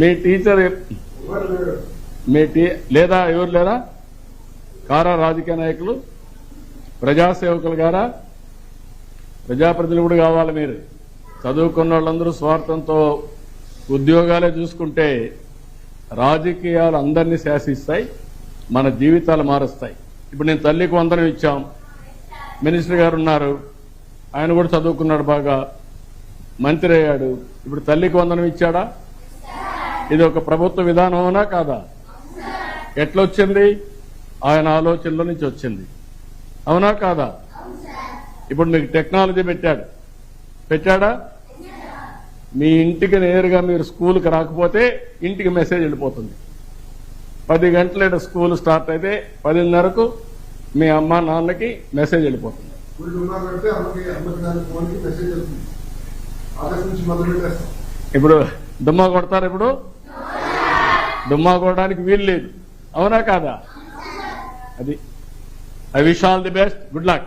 మీ teacher మీ tea లేదా ఎవరు లేరా? కారా రాజకీయ నాయకులు ప్రజాసేవకులు గారా? ప్రజాప్రతినిధులు కూడా కావాలి మీరు. చదువుకున్న వాళ్ళందరూ స్వార్థంతో ఉద్యోగాలే చూసుకుంటే రాజకీయాలు అందరినీ శాసిస్తాయి మన జీవితాలు మారుస్తాయి. ఇప్పుడు నేను తల్లికి వందనం ఇచ్చాం. మినిస్టర్ గారు ఉన్నారు. ఆయన కూడా చదువుకున్నాడు బాగా. మంత్రి అయ్యాడు. ఇప్పుడు తల్లికి వందనం ఇచ్చాడా? ఇది ఒక ప్రభుత్వ విధానమేనా కాదా? ఎట్లొచ్చింది? ఆయన ఆలోచనల నుంచి వచ్చింది. అవునా కాదా? ఇప్పుడు మీకు టెక్నాలజీ పెట్టాడు. పెట్టాడా? మీ ఇంటికి నేరుగా మీరు స్కూల్కి రాకపోతే ఇంటికి మెసేజ్ వెళ్ళిపోతుంది. పది గంటల స్కూల్ స్టార్ట్ అయితే పదిన్నరకు మీ అమ్మ నాన్నకి మెసేజ్ వెళ్ళిపోతుంది. ఇప్పుడు దుమ్మా కొడతారు ఇప్పుడు? దుమ్మా కొట్టడానికి వీలు లేదు. అవునా కాదా? అది. I wish all the best good luck